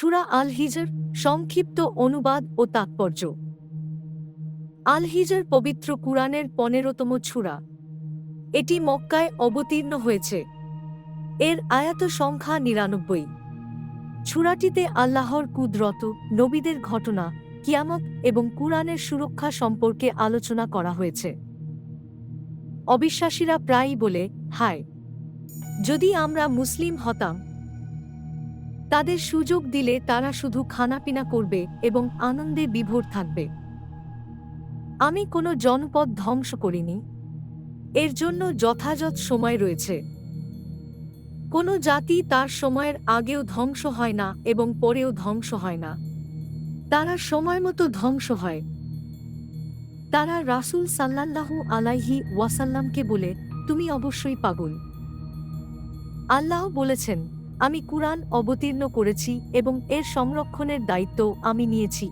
ছুরা আল হিজর সংক্ষিপ্ত অনুবাদ ও তাৎপর্য। আল হিজর পবিত্র কুরআনের পনেরোতম ছুরা। এটি মক্কায় অবতীর্ণ হয়েছে। এর আয়াত সংখ্যা নিরানব্বই। ছুরাটিতে আল্লাহর কুদরত, নবীদের ঘটনা, কিয়ামত এবং কুরআনের সুরক্ষা সম্পর্কে আলোচনা করা হয়েছে। অবিশ্বাসীরা প্রায়ই বলে, হায়! যদি আমরা মুসলিম হতাম তাদের সুযোগ দিলে তারা শুধু খানাপিনা করবে এবং আনন্দে বিভোর থাকবে। আমি কোনো জনপদ ধ্বংস করিনি। এর জন্য যথাযথ সময় রয়েছে। কোনো জাতি তার সময়ের আগেও ধ্বংস হয় না এবং পরেও ধ্বংস হয় না। তারা সময় মতো ধ্বংস হয়। তারা রাসূল সাল্লাল্লাহু আলাইহি ওয়াসাল্লামকে বলে, তুমি অবশ্যই পাগল। আল্লাহ বলেছেন আমি কুরআন অবতীর্ণ করেছি এবং এর সংরক্ষণের দায়িত্ব আমি নিয়েছি।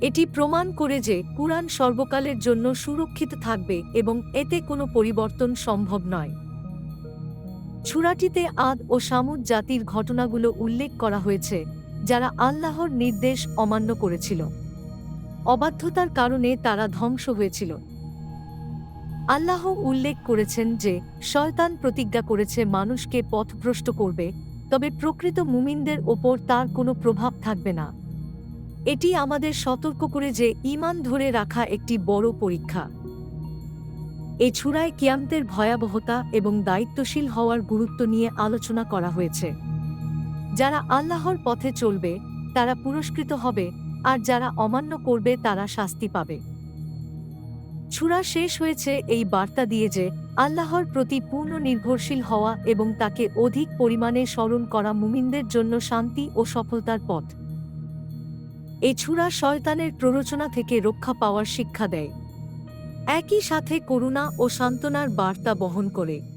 এটি প্রমাণ করে যে কুরআন সর্বকালের জন্য সুরক্ষিত থাকবে এবং এতে কোনো পরিবর্তন সম্ভব নয়। ছুরাটিতে আদ ও সামুদ জাতির ঘটনাগুলো উল্লেখ করা হয়েছে, যারা আল্লাহর নির্দেশ অমান্য করেছিল। অবাধ্যতার কারণে তারা ধ্বংস হয়েছিল। আল্লাহ উল্লেখ করেছেন যে, শয়তান প্রতিজ্ঞা করেছে মানুষকে পথভ্রষ্ট করবে, তবে প্রকৃত মুমিনদের ওপর তার কোনো প্রভাব থাকবে না। এটি আমাদের সতর্ক করে যে, ঈমান ধরে রাখা একটি বড় পরীক্ষা। এ ছুরায় কিয়ামতের ভয়াবহতা এবং দায়িত্বশীল হওয়ার গুরুত্ব নিয়ে আলোচনা করা হয়েছে। যারা আল্লাহর পথে চলবে, তারা পুরস্কৃত হবে, আর যারা অমান্য করবে, তারা শাস্তি পাবে। ছুরা শেষ হয়েছে এই বার্তা দিয়ে যে আল্লাহর প্রতি পূর্ণ নির্ভরশীল হওয়া এবং তাকে অধিক পরিমাণে স্মরণ করা মুমিনদের জন্য শান্তি ও সফলতার পথ। এ ছুরা শয়তানের প্ররোচনা থেকে রক্ষা পাওয়ার শিক্ষা দেয়। একই সাথে করুণা ও সান্ত্বনার বার্তা বহন করে।